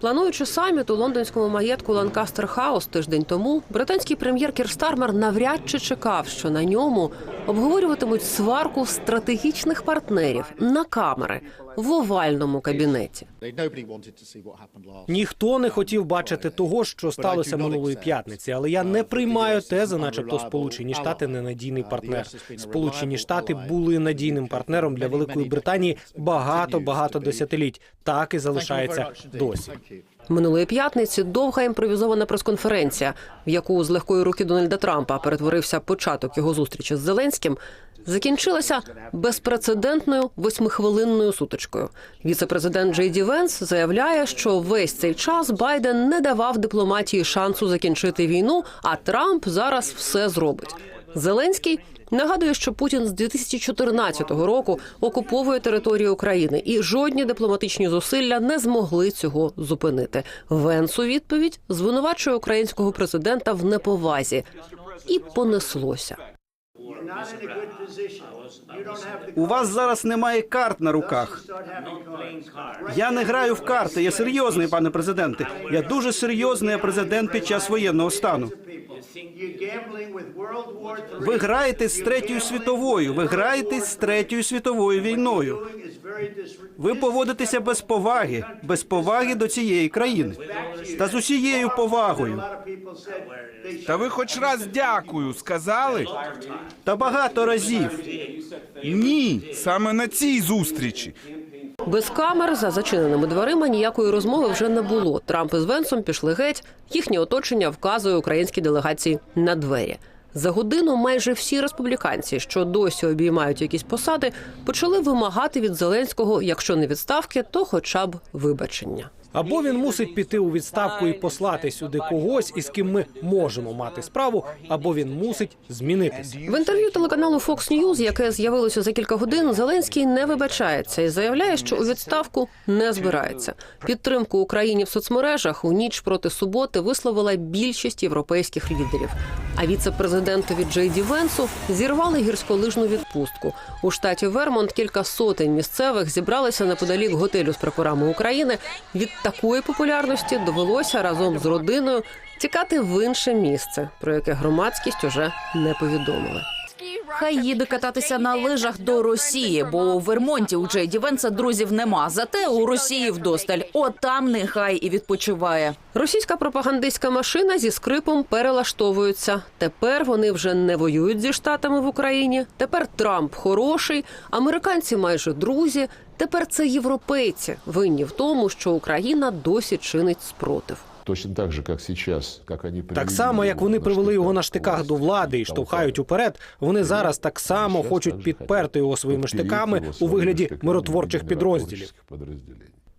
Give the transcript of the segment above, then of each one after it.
Плануючи саміт у лондонському маєтку Ланкастер Хаус тиждень тому, британський прем'єр Кір Стармер навряд чи чекав, що на ньому обговорюватимуть сварку стратегічних партнерів на камери в овальному кабінеті. Ніхто не хотів бачити того, що сталося минулої п'ятниці, але я не приймаю тези, начебто Сполучені Штати ненадійний партнер. Сполучені Штати були надійним партнером для Великої Британії багато багато десятиліть. Так і залишається досі. Минулої п'ятниці довга імпровізована прес-конференція, в яку з легкої руки Дональда Трампа перетворився початок його зустрічі з Зеленським, закінчилася безпрецедентною восьмихвилинною сутичкою. Віце-президент Джей Ді Венс заявляє, що весь цей час Байден не давав дипломатії шансу закінчити війну, а Трамп зараз все зробить. Зеленський нагадує, що Путін з 2014 року окуповує територію України, і жодні дипломатичні зусилля не змогли цього зупинити. Венс у відповідь звинувачує українського президента в неповазі, і понеслося. У вас зараз немає карт на руках. Я не граю в карти. Я серйозний, пане президенте. Я дуже серйозний президент під час воєнного стану. Ви граєте з третьою світовою. Ви граєте з третьою світовою війною. Ви поводитеся без поваги, без поваги до цієї країни та з усією повагою. Та ви хоч раз дякую сказали? Та багато разів. Ні, саме на цій зустрічі. Без камер за зачиненими дверима ніякої розмови вже не було. Трамп із Венсом пішли геть. Їхнє оточення вказує українській делегації на двері. За годину майже всі республіканці, що досі обіймають якісь посади, почали вимагати від Зеленського, якщо не відставки, то хоча б вибачення. Або він мусить піти у відставку і послати сюди когось, із ким ми можемо мати справу, або він мусить змінитись. В інтерв'ю телеканалу Fox News, яке з'явилося за кілька годин, Зеленський не вибачається і заявляє, що у відставку не збирається. Підтримку Україні в соцмережах у ніч проти суботи висловила більшість європейських лідерів. А віце-президентові Джей Ді Венсу зірвали гірськолижну відпустку. У штаті Вермонт кілька сотень місцевих зібралися неподалік готелю з прапорами України. Від такої популярності довелося разом з родиною тікати в інше місце, про яке громадськість уже не повідомила. Хай їде кататися на лижах до Росії, бо у Вермонті у Джейді Венса друзів нема. Зате у Росії вдосталь. От там нехай і відпочиває. Російська пропагандистська машина зі скрипом перелаштовується. Тепер вони вже не воюють зі штатами в Україні. Тепер Трамп хороший, американці майже друзі. Тепер це європейці винні в тому, що Україна досі чинить спротив. Точно так же, как сейчас, как они Так само, як вони привели його на штиках до влади і штовхають уперед, вони зараз так само хочуть підперти його своїми штиками у вигляді миротворчих підрозділів.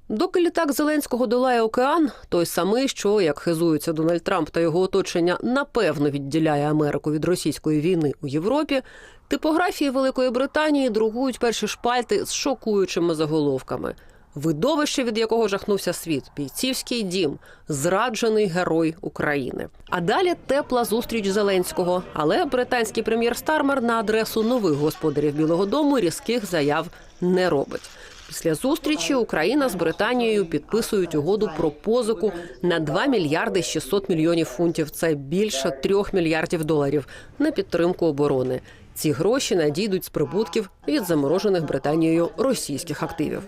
Доки літак Зеленського долає океан, той самий, що як хизується Дональд Трамп та його оточення, напевно відділяє Америку від російської війни у Європі. Типографії Великої Британії друкують перші шпальти з шокуючими заголовками. Видовище, від якого жахнувся світ, бійцівський дім, зраджений герой України. А далі тепла зустріч Зеленського. Але британський прем'єр Стармер на адресу нових господарів Білого Дому різких заяв не робить. Після зустрічі Україна з Британією підписують угоду про позику на 2 мільярди 600 мільйонів фунтів. Це більше 3 мільярдів доларів на підтримку оборони. Ці гроші надійдуть з прибутків від заморожених Британією російських активів.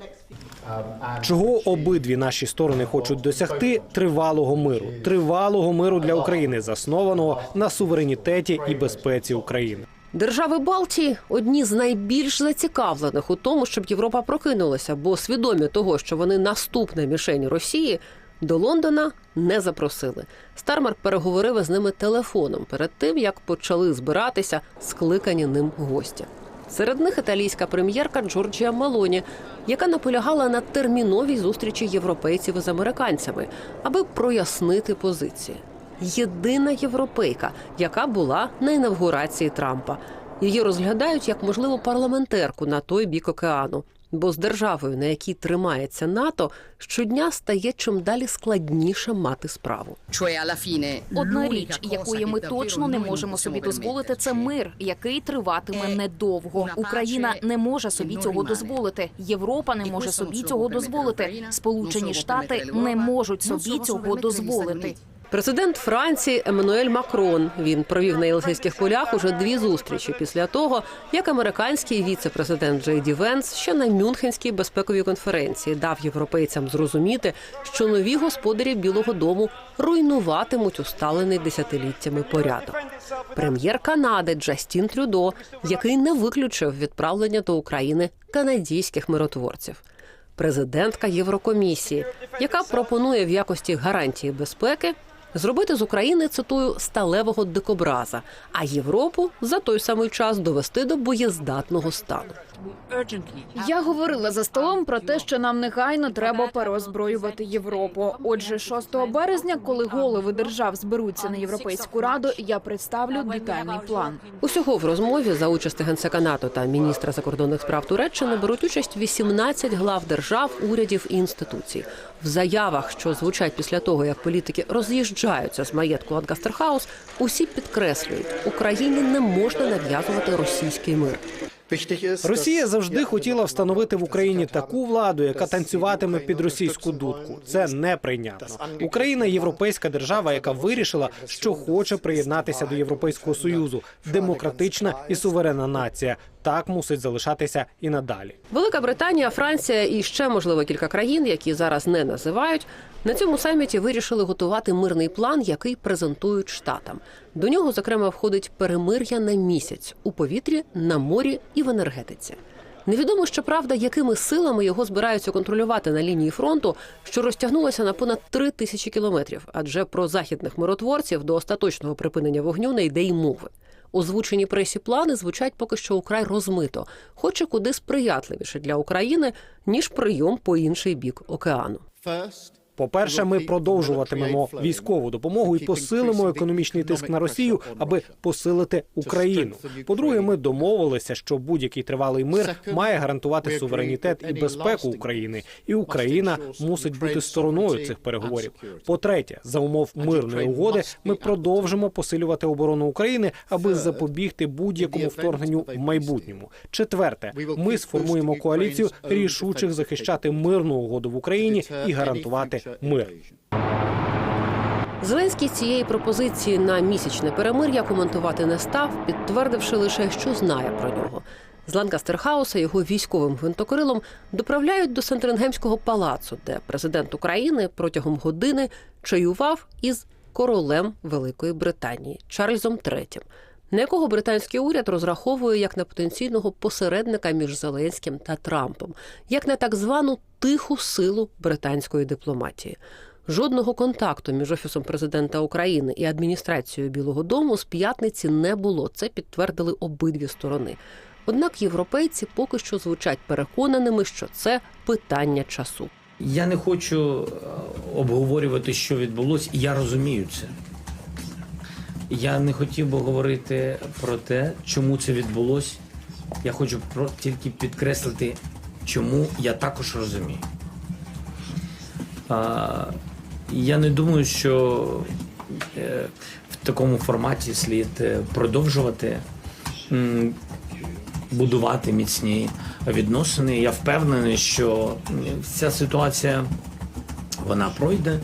Чого обидві наші сторони хочуть досягти тривалого миру, тривалого миру для України, заснованого на суверенітеті і безпеці України. Держави Балтії одні з найбільш зацікавлених у тому, щоб Європа прокинулася, бо свідомі того, що вони наступна мішень Росії, до Лондона не запросили. Стармер переговорив із ними телефоном перед тим, як почали збиратися скликані ним гості. Серед них італійська прем'єрка Джорджія Мелоні, яка наполягала на терміновій зустрічі європейців із американцями, аби прояснити позиції. Єдина європейка, яка була на інавгурації Трампа. Її розглядають як можливо парламентерку на той бік океану. Бо з державою, на якій тримається НАТО, щодня стає чим далі складніше мати справу. Одна річ, якої ми точно не можемо собі дозволити, це мир, який триватиме недовго. Україна не може собі цього дозволити. Європа не може собі цього дозволити. Сполучені Штати не можуть собі цього дозволити. Президент Франції Еммануель Макрон він провів на Єлисейських полях уже дві зустрічі після того, як американський віце-президент Джей Ді Венс ще на Мюнхенській безпековій конференції дав європейцям зрозуміти, що нові господарі Білого Дому руйнуватимуть усталений десятиліттями порядок. Прем'єр Канади Джастін Трюдо, який не виключив відправлення до України канадійських миротворців. Президентка Єврокомісії, яка пропонує в якості гарантії безпеки зробити з України цитую сталевого дикобраза, а Європу за той самий час довести до боєздатного стану. Я говорила за столом про те, що нам негайно треба переозброювати Європу. Отже, 6 березня, коли голови держав зберуться на європейську раду, я представлю детальний план. Усього в розмові за участі генсека НАТО та міністра закордонних справ Туреччини беруть участь 18 глав держав, урядів і інституцій. В заявах, що звучать після того, як політики роз'їжджаються з маєтку Ланкастерхаус, усі підкреслюють, Україні не можна нав'язувати російський мир. Росія завжди хотіла встановити в Україні таку владу, яка танцюватиме під російську дудку. Це неприйнятно. Україна європейська держава, яка вирішила, що хоче приєднатися до Європейського союзу, демократична і суверенна нація. Так мусить залишатися і надалі. Велика Британія, Франція і ще можливо кілька країн, які зараз не називають, на цьому саміті вирішили готувати мирний план, який презентують штатам. До нього, зокрема, входить перемир'я на місяць у повітрі, на морі і в енергетиці. Невідомо щоправда, якими силами його збираються контролювати на лінії фронту, що розтягнулося на понад три тисячі кілометрів. Адже про західних миротворців до остаточного припинення вогню не йде й мови. Озвучені пресі плани звучать поки що украй розмито, хоч і куди сприятливіше для України ніж прийом по інший бік океану. По-перше, ми продовжуватимемо військову допомогу і посилимо економічний тиск на Росію, аби посилити Україну. По-друге, ми домовилися, що будь-який тривалий мир має гарантувати суверенітет і безпеку України, і Україна мусить бути стороною цих переговорів. По-третє, за умов мирної угоди, ми продовжимо посилювати оборону України, аби запобігти будь-якому вторгненню в майбутньому. Четверте, ми сформуємо коаліцію рішучих захищати мирну угоду в Україні і гарантувати мир. Зеленський цієї пропозиції на місячне перемир'я коментувати не став, підтвердивши лише, що знає про нього. З Ланкастерхауса його військовим гвинтокрилом доправляють до Сентрингемського палацу, де президент України протягом години чаював із королем Великої Британії Чарльзом III, на якого британський уряд розраховує як на потенційного посередника між Зеленським та Трампом, як на так звану тиху силу британської дипломатії. Жодного контакту між офісом президента України і адміністрацією Білого Дому з п'ятниці не було. Це підтвердили обидві сторони. Однак європейці поки що звучать переконаними, що це питання часу. Я не хочу е, обговорювати, що відбулося, я розумію це. Я не хотів би говорити про те, чому це відбулося. Я хочу про тільки підкреслити, чому я також розумію. А, я не думаю, що е, в такому форматі слід е, продовжувати будувати міцні відносини. Я впевнений, що ця ситуація вона пройде,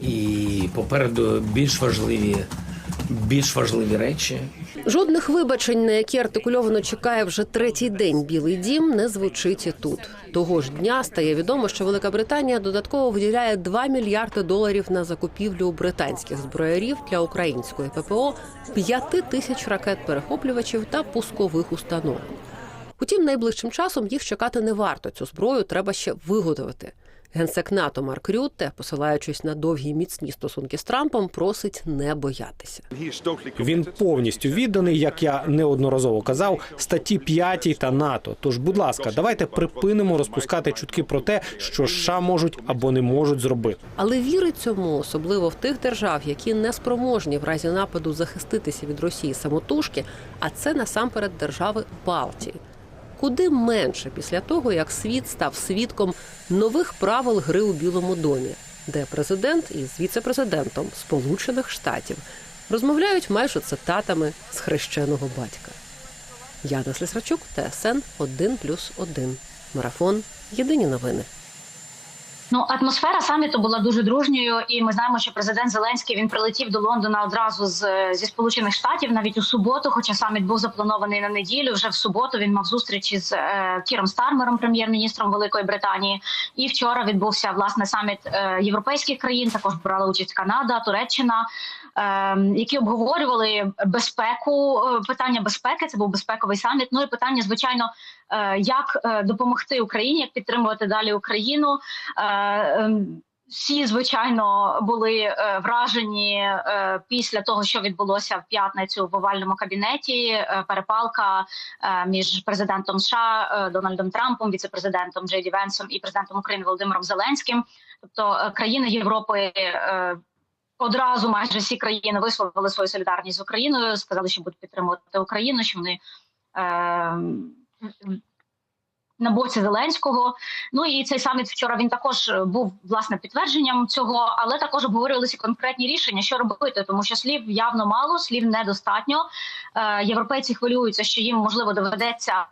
і попереду більш важливі, більш важливі речі. Жодних вибачень, на які артикульовано чекає вже третій день Білий Дім, не звучить і тут. Того ж дня стає відомо, що Велика Британія додатково виділяє 2 мільярди доларів на закупівлю британських зброярів для української ППО, 5 тисяч ракет-перехоплювачів та пускових установок. Утім, найближчим часом їх чекати не варто. Цю зброю треба ще виготовити. Генсек НАТО Марк Рютте, посилаючись на довгі міцні стосунки з Трампом, просить не боятися. Він повністю відданий, як я неодноразово казав, статті 5 та НАТО. Тож, будь ласка, давайте припинимо розпускати чутки про те, що США можуть або не можуть зробити. Але вірить цьому, особливо в тих держав, які не спроможні в разі нападу захиститися від Росії самотужки, а це насамперед держави Балтії. Куди менше після того, як світ став свідком нових правил гри у Білому домі, де президент із віцепрезидентом Сполучених Штатів розмовляють майже цитатами з хрещеного батька. Яна Слісрачук, ТСН 1+,1. Марафон. Єдині новини. Ну, атмосфера саміту була дуже дружньою, і ми знаємо, що президент Зеленський він прилетів до Лондона одразу з зі Сполучених Штатів, навіть у суботу. Хоча саміт був запланований на неділю. Вже в суботу він мав зустрічі з е, Кіром Стармером, прем'єр-міністром Великої Британії. І вчора відбувся власне саміт е, європейських країн. Також брала участь Канада, Туреччина. е, Які обговорювали безпеку, е, питання безпеки, це був безпековий саміт. Ну і питання, звичайно, як е, допомогти Україні, як підтримувати далі Україну. Е, ем, Всі звичайно були е, вражені е, після того, що відбулося в п'ятницю в овальному кабінеті. е, Перепалка е, між президентом США е, Дональдом Трампом, віцепрезидентом Джей Ді Венсом і президентом України Володимиром Зеленським. Тобто е, країни Європи. е, Одразу майже всі країни висловили свою солідарність з Україною, сказали, що будуть підтримувати Україну, що вони е, на боці Зеленського. Ну і цей саміт вчора він також е, був власне підтвердженням цього, але також обговорювалися конкретні рішення, що робити, тому що слів явно мало, слів недостатньо. Е, європейці хвилюються, що їм можливо доведеться.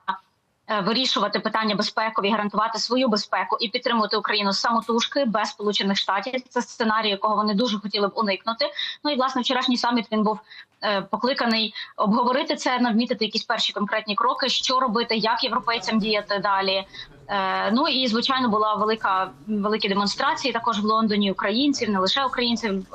Е, Вирішувати питання безпекові, гарантувати свою безпеку і підтримувати Україну самотужки без сполучених штатів. Це сценарій, якого вони дуже хотіли б уникнути. Ну і власне вчорашній саміт він був е, покликаний обговорити це, навмітити якісь перші конкретні кроки, що робити, як європейцям діяти далі. Е, ну і звичайно була велика великі демонстрації також в Лондоні українців, не лише українців.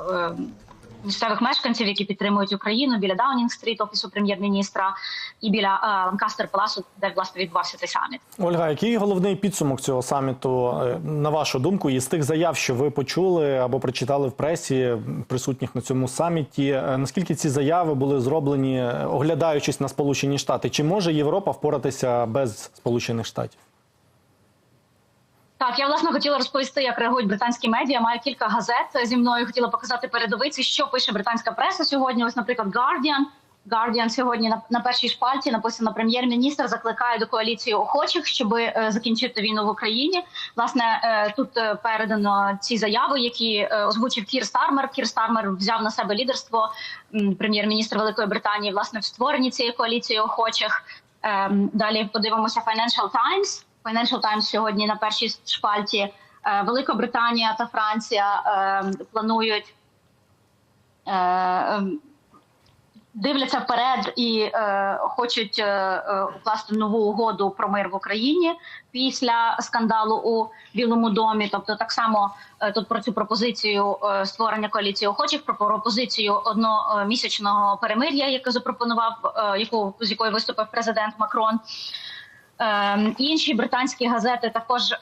Місцевих мешканців, які підтримують Україну біля Даунінг-стріт, офісу прем'єр-міністра, і біля е, Ланкастер Паласу, де власне відбувався цей саміт. Ольга, який головний підсумок цього саміту, е, на вашу думку, із тих заяв, що ви почули або прочитали в пресі присутніх на цьому саміті? е, Наскільки ці заяви були зроблені, оглядаючись на Сполучені Штати? Чи може Європа впоратися без Сполучених Штатів? Так, я власне хотіла розповісти, як реагують британські медіа. Маю кілька газет зі мною. Хотіла показати передовиці, що пише британська преса сьогодні. Ось, наприклад, Guardian. Guardian сьогодні на, на першій шпальті написано прем'єр-міністр закликає до коаліції охочих, щоб е, закінчити війну в Україні. Власне, е, тут е, передано ці заяви, які е, озвучив Кір Стармер. Кір Стармер взяв на себе лідерство прем'єр-міністр Великої Британії. Власне в створенні цієї коаліції охочих. Ем, далі подивимося Financial Times. Financial Times сьогодні на першій шпальті. Е, Велика Британія та Франція е, планують е, ем, дивляться вперед і хочуть укласти нову угоду про мир в Україні після скандалу у Білому домі. Тобто, так само тут про цю пропозицію створення коаліції охочих, про пропозицію одномісячного перемир'я, яку запропонував, яку з якою виступив президент Макрон. Е, інші британські газети також е,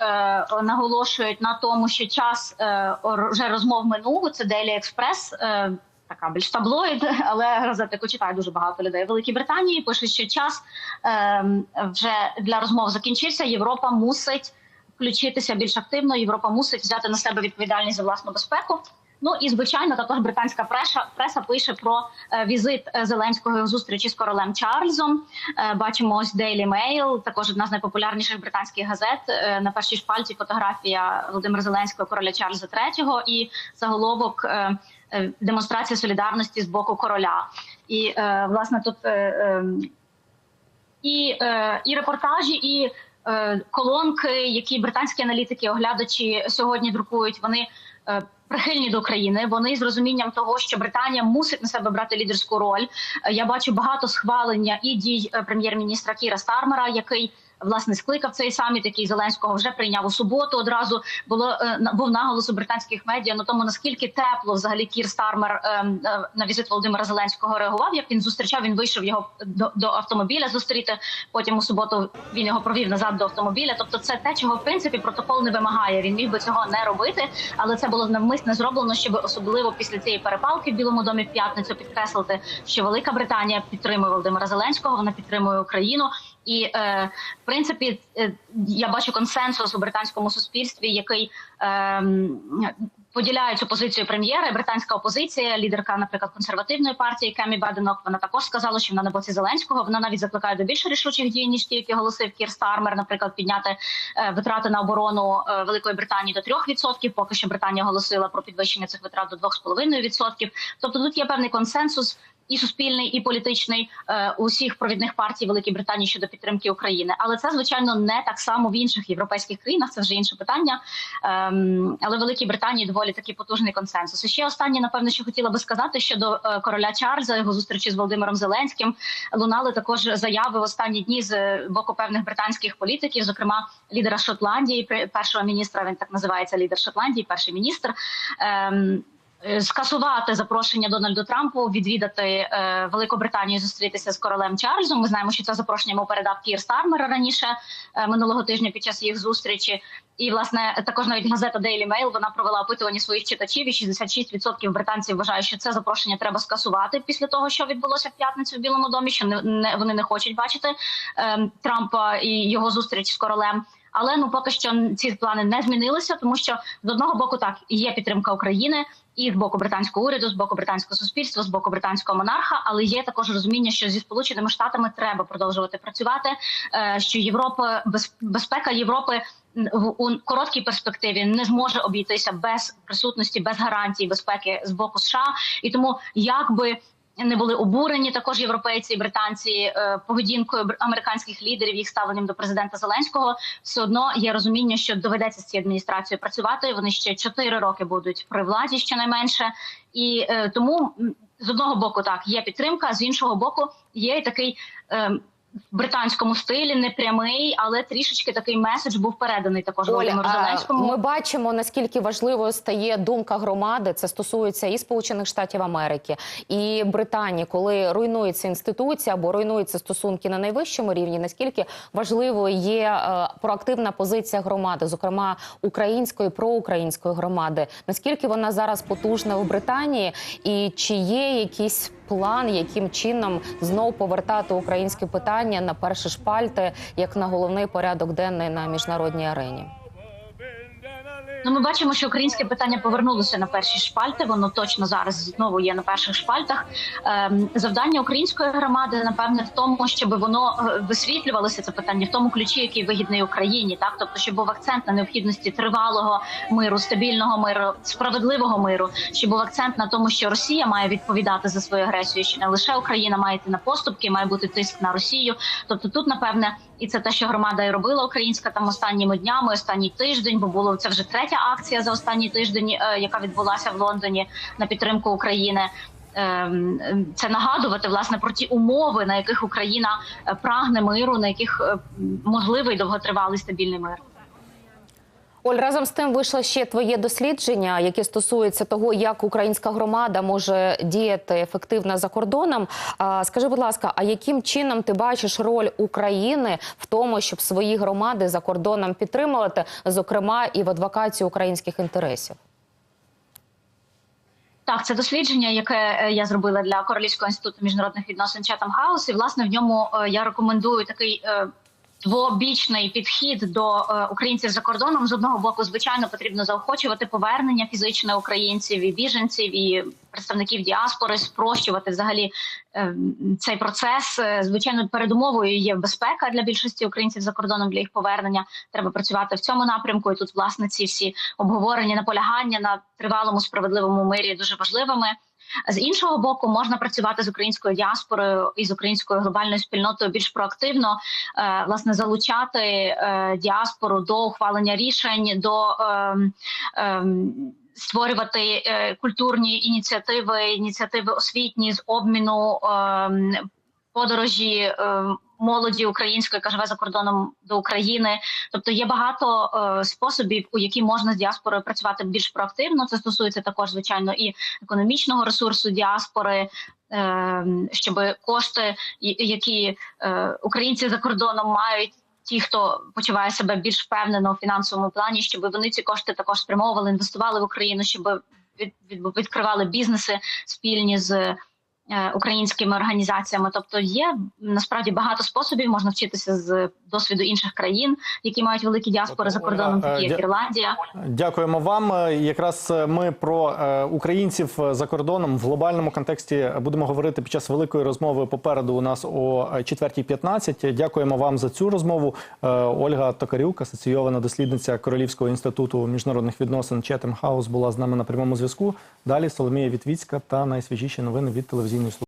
наголошують на тому, що час е, вже розмов минув. Це Daily Express, е, така більш таблоїд, але газета, яку читає дуже багато людей в Великій Британії. Пише, що час е, вже для розмов закінчився. Європа мусить включитися більш активно. Європа мусить взяти на себе відповідальність за власну безпеку. Ну і звичайно, також британська преса преса пише про е, візит е, Зеленського зустрічі з королем Чарльзом. Е, бачимо ось Daily Mail, також одна з найпопулярніших британських газет. На першій шпальті фотографія Володимира Зеленського, короля Чарльза III і заголовок демонстрація солідарності з боку короля. І власне тут і, і репортажі, і колонки, які британські аналітики, оглядачі сьогодні друкують, вони прихильні до України. Вони з розумінням того, що Британія мусить на себе брати лідерську роль. Е, Я бачу багато схвалення і дій е, прем'єр-міністра Кіра Стармера, який власне скликав цей саміт, який Зеленського вже прийняв у суботу. Одразу було е, був наголос у британських медіа на тому, наскільки тепло взагалі Кір Стармер е, е, на візит Володимира Зеленського реагував. Як він зустрічав, він вийшов його до, до автомобіля зустріти. Потім у суботу він його провів назад до автомобіля. Тобто, це те, чого в принципі протокол не вимагає. Він міг би цього не робити, але це було навмисне зроблено, щоб особливо після цієї перепалки в Білому домі в п'ятницю підкреслити, що Велика Британія підтримує Володимира Зеленського. Вона підтримує Україну. І е, в принципі, е, я бачу консенсус у британському суспільстві, який е, поділяє цю позицію прем'єра. Британська опозиція, лідерка, наприклад, консервативної партії Кемі Баденок, вона також сказала, що вона на боці Зеленського. Вона навіть закликає до більш рішучих дій ніж ті, які оголосив Кір Стармер, наприклад, підняти е, витрати на оборону е, Великої Британії до 3%. Поки що Британія оголосила про підвищення цих витрат до 2,5%. Тобто тут є певний консенсус. І суспільний, і політичний е, усіх провідних партій Великої Британії щодо підтримки України, але це звичайно не так само в інших європейських країнах. Це вже інше питання. Ем, але в Великій Британії доволі такий потужний консенсус. І ще останнє, напевно, що хотіла би сказати щодо е, короля Чарльза, його зустрічі з Володимиром Зеленським. Лунали також заяви в останні дні з боку певних британських політиків, зокрема лідера Шотландії, першого міністра. Він так називається лідер Шотландії, перший міністр. Ем, Скасувати запрошення Дональду Трампу відвідати е, Велику зустрітися з королем Чарльзом. Ми знаємо, що це запрошення йому передав Кір Стармер раніше е, минулого тижня під час їх зустрічі. І власне також навіть газета Daily Mail, вона провела опитування своїх читачів. І 66% британців вважають, що це запрошення треба скасувати після того, що відбулося в п'ятницю в Білому домі. Що не, не вони не хочуть бачити е, Трампа і його зустріч з королем. Але ну поки що ці плани не змінилися, тому що з одного боку так є підтримка України і з боку британського уряду, з боку британського суспільства, з боку британського монарха, але є також розуміння, що зі сполученими штатами треба продовжувати працювати. е, Що Європа безпека Європи у короткій перспективі не зможе обійтися без присутності, без гарантій безпеки з боку США, і тому як би не були обурені також європейці і британці е, поведінкою американських лідерів, їх ставленням до президента Зеленського. Все одно є розуміння, що доведеться з цією адміністрацією працювати. Вони ще 4 роки будуть при владі, щонайменше, і е, тому з одного боку так є підтримка, з іншого боку є і такий. В британському стилі непрямий, але трішечки такий меседж був переданий також Володимиру Зеленському. Ми бачимо наскільки важливою стає думка громади. Це стосується і Сполучених Штатів Америки, і Британії, коли руйнується інституція або руйнуються стосунки на найвищому рівні. Наскільки важливою є е, проактивна позиція громади, зокрема української проукраїнської громади? Наскільки вона зараз потужна у Британії, і чи є якісь план, яким чином знов повертати українське питання на перші шпальти, як на головний порядок денний на міжнародній арені? Ну, ми бачимо, що українське питання повернулося на перші шпальти. Воно точно зараз знову є на перших шпальтах. Ем, завдання української громади, напевне, в тому, щоб воно е, висвітлювалося це питання в тому ключі, який вигідний Україні, так тобто, щоб був акцент на необхідності тривалого миру, стабільного миру, справедливого миру, щоб був акцент на тому, що Росія має відповідати за свою агресію, що не лише Україна має йти на поступки, має бути тиск на Росію. Тобто, тут напевне. І це те, що громада і робила українська там останніми днями, останній тиждень, бо було це вже третя акція за останній тиждень, е, яка відбулася в Лондоні на підтримку України. Ем, ем, Це нагадувати власне про ті умови, на яких Україна е, прагне миру, на яких е, можливий довготривалий стабільний мир. Оль, разом з тим вийшло ще твоє дослідження, яке стосується того, як українська громада може діяти ефективно за кордоном. Скажи, будь ласка, а яким чином ти бачиш роль України в тому, щоб свої громади за кордоном підтримувати, зокрема і в адвокації українських інтересів? Так, це дослідження, яке е, я зробила для Королівського інституту міжнародних відносин Chatham House. І власне в ньому е, я рекомендую такий. Двобічний підхід до е, українців за кордоном з одного боку, звичайно, потрібно заохочувати повернення фізичне українців і біженців і представників діаспори, спрощувати взагалі е, цей процес. Е, Звичайно, передумовою є безпека для більшості українців за кордоном для їх повернення. Треба працювати в цьому напрямку. І тут власне ці всі обговорення, наполягання на тривалому справедливому мирі дуже важливими. З іншого боку, можна працювати з українською діаспорою і з українською глобальною спільнотою більш проактивно, е, власне, залучати е, діаспору до ухвалення рішень, до ем, ем, створювати е, культурні ініціативи, ініціативи освітні з обміну ем, подорожі. Молоді української, яка живе за кордоном до України, тобто є багато е, способів, у які можна з діаспорою працювати більш проактивно. Це стосується також, звичайно, і економічного ресурсу діаспори, е, щоб кошти, які е, українці за кордоном мають. Ті, хто почуває себе більш впевнено у фінансовому плані, щоб вони ці кошти також спрямовували, інвестували в Україну, щоб від, від, відкривали бізнеси спільні з українськими організаціями. Тобто є насправді багато способів, можна вчитися з досвіду інших країн, які мають великі діаспори за кордоном, такі е, як Ірландія. Дякуємо вам. Е, Якраз е, ми про українців за кордоном в глобальному контексті будемо говорити під час великої розмови попереду. У нас о е, 4.15. Дякуємо вам за цю розмову. Ольга Токарюк, асоційована дослідниця Королівського інституту міжнародних відносин Четем Хаус, була з нами на прямому зв'язку. Далі Соломія Вітвіцька та найсвіжіші новини від телевізійної служби.